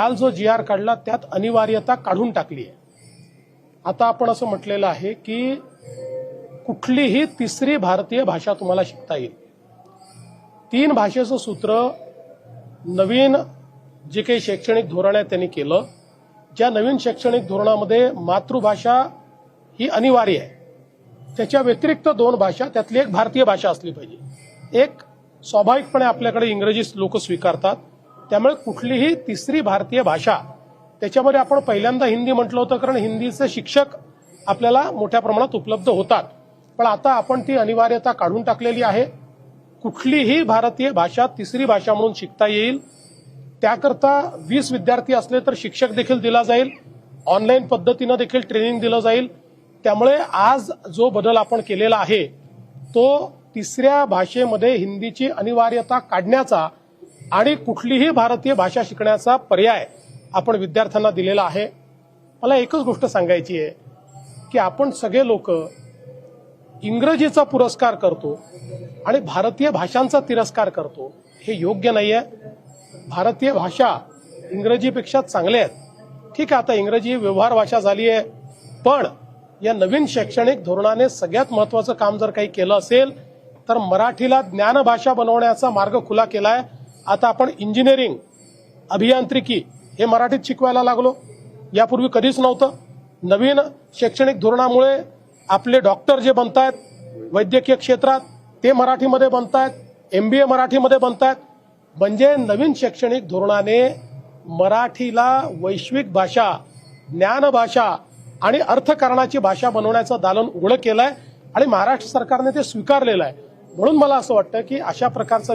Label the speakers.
Speaker 1: काल जो जी आर काढला त्यात अनिवार्यता काढून टाकली आहे. आता आपण असं म्हटलेलं आहे की कुठलीही तिसरी भारतीय भाषा तुम्हाला शिकता येईल. तीन भाषेचं सूत्र नवीन जे काही शैक्षणिक धोरण आहे त्यांनी केलं. ज्या नवीन शैक्षणिक धोरणामध्ये मातृभाषा ही अनिवार्य आहे. त्याच्या व्यतिरिक्त दोन भाषा त्यातली एक भारतीय भाषा असली पाहिजे. एक स्वाभाविकपणे आपल्याकडे इंग्रजी लोक स्वीकारतात. त्यामुळे कुठलीही तिसरी भारतीय भाषा त्याच्यामध्ये आपण पहिल्यांदा हिंदी म्हटलं होतं कारण हिंदीचे शिक्षक आपल्याला मोठ्या प्रमाणात उपलब्ध होतात. पण आता आपण ती अनिवार्यता काढून टाकलेली आहे. कुठलीही भारतीय भाषा तिसरी भाषा म्हणून शिकता येईल. त्याकरता वीस विद्यार्थी असले तर शिक्षक देखील दिला जाईल. ऑनलाईन पद्धतीनं देखील ट्रेनिंग दिलं जाईल. त्यामुळे आज जो बदल आपण केलेला आहे तो तिसऱ्या भाषेमध्ये हिंदीची अनिवार्यता काढण्याचा आणि कुठलीही भारतीय भाषा शिकण्याचा पर्याय आपण विद्यार्थ्यांना दिलेला आहे. मला एकच गोष्ट सांगायची आहे की आपण सगळे लोक इंग्रजीचा पुरस्कार करतो आणि भारतीय भाषांचा तिरस्कार करतो हे योग्य नाही आहे भारतीय भाषा इंग्रजीपेक्षा चांगल्या आहेत. ठीक आहे आता इंग्रजी ही व्यवहार भाषा झाली आहे पण या नवीन शैक्षणिक धोरणाने सगळ्यात महत्वाचं काम जर काही केलं असेल तर मराठीला ज्ञानभाषा बनवण्याचा मार्ग खुला केला आहे आता आपण इंजिनिअरिंग अभियांत्रिकी हे मराठीत शिकवायला लागलो. यापूर्वी कधीच नव्हतं. नवीन शैक्षणिक धोरणामुळे आपले डॉक्टर जे बनतायत वैद्यकीय क्षेत्रात ते मराठीमध्ये बनतायत एमबीए मराठीमध्ये बनतायत. म्हणजे नवीन शैक्षणिक धोरणाने मराठीला वैश्विक भाषा ज्ञानभाषा आणि अर्थकारणाची भाषा बनवण्याचं दालन उघडं केलंय आणि महाराष्ट्र सरकारने ते स्वीकारलेलं आहे. म्हणून मला असं वाटतं की अशा प्रकारचा